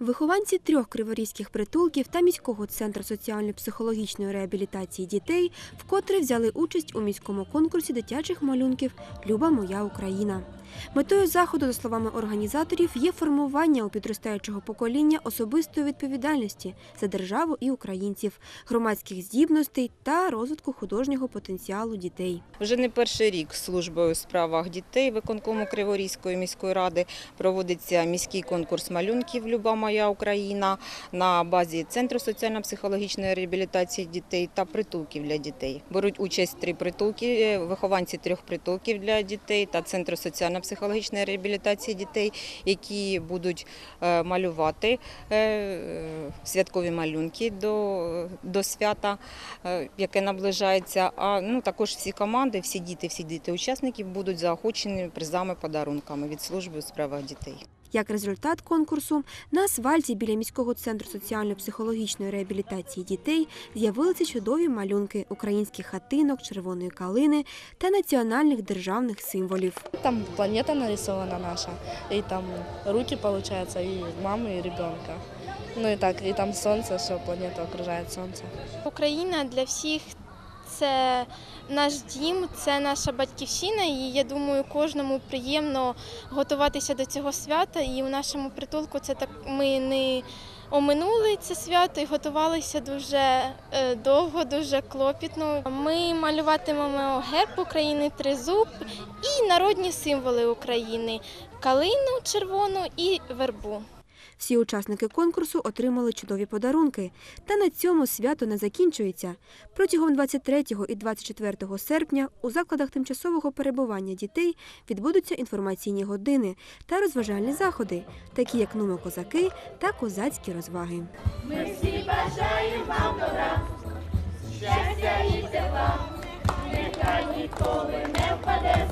Вихованці трьох криворізьких притулків та міського центру соціально-психологічної реабілітації дітей вкотре взяли участь у міському конкурсі дитячих малюнків Люба моя Україна. Метою заходу, за словами організаторів, є формування у підростаючого покоління особистої відповідальності за державу і українців, громадських здібностей та розвитку художнього потенціалу дітей. Вже не перший рік службою у справах дітей виконкому Криворізької міської ради проводиться міський конкурс малюнків Люба моя Україна на базі Центру соціально-психологічної реабілітації дітей та притулків для дітей. Беруть участь три притулки, вихованці трьох притулків для дітей та Центру соціально-психологічної реабілітації дітей, які будуть е, малювати е, святкові малюнки до, до свята е, яке наближається. А ну також всі команди, всі діти, всі діти учасників будуть заохочені призами, подарунками від служби у справах дітей. Як результат конкурсу, на асфальті біля міського центру соціально-психологічної реабілітації дітей з'явилися чудові малюнки українських хатинок, червоної калини та національних державних символів. Там планета нарисована наша, и там руки, получается, и мамы, и ребенка. Ну и так, и там солнце, все, планета окружает солнце. Україна для всіх це наш дім, це наша батьківщина, і я думаю, кожному приємно готуватися до цього свята. І у нашому притулку це так ми не оминули це свято і готувалися дуже е, довго, дуже клопітно. Ми малюватимемо герб України, тризуб і народні символи України калину червону і вербу. Всі учасники конкурсу отримали чудові подарунки. Та на цьому свято не закінчується. Протягом 23 і 24 серпня у закладах тимчасового перебування дітей відбудуться інформаційні години та розважальні заходи, такі як нумо-козаки та козацькі розваги. Ми всі бажаємо вам добра, щастя і тепла, нехай ніколи не впаде.